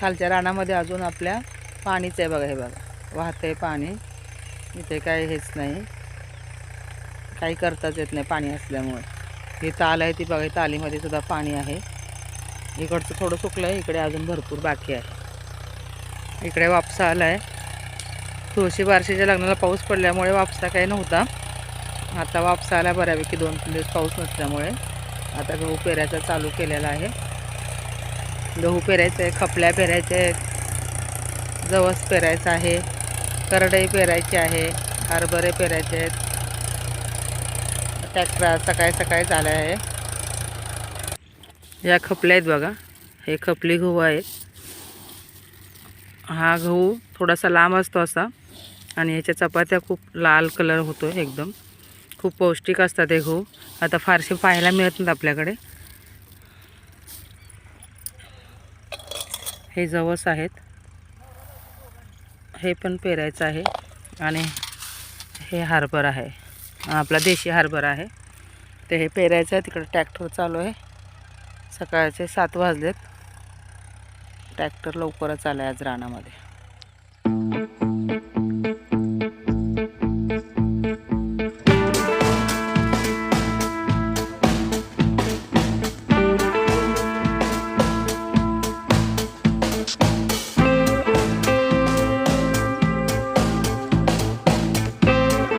खालच्या रानामध्ये अजून आपल्या पाणीच आहे बघा हे बघा. वाहतंय पाणी. इथे काय हेच नाही. काही करताच येत नाही पाणी असल्यामुळे. ही ताल आहे ती बघा तालीमध्ये सुद्धा पाणी आहे. इकडचं थोडं सुकलं आहे इकडे अजून भरपूर बाकी आहे. इकडे वापसा आला आहे तुळशी बारशीच्या लग्नाला पाऊस पडल्यामुळे वापसा काही नव्हता. आता वापसा आला बऱ्यापैकी दोन तीन दिवस पाऊस नसल्यामुळे. आता गहू पेरायचा चालू केलेला आहे. गहू पेरायचं आहे खपल्या पेरायच्या आहेत जवस पेरायचं आहे करडई पेरायची आहे हरभरे पेरायचे आहेत ट्रॅक्टर सकाळी सकाळी झालं आहे. या खपल्या आहेत बघा. हे खपली गहू आहेत. हा गहू थोडासा लांब असतो असा आणि ह्याच्या चपात्या खूप लाल कलर होतो एकदम. खूप पौष्टिक असतात हे गहू. आता फारसे पाहायला मिळत नाहीत आपल्याकडे. हे जवस आहेत. हे पण पेरायचं आहे आणि हे हार्बर आहे. आपला देशी हार्बर आहे. ते हे पेरायचं आहे. तिकडे ट्रॅक्टर चालू आहे. सकाळचे सात वाजलेत. ट्रॅक्टर लवकरच आला आहे आज रानामध्ये.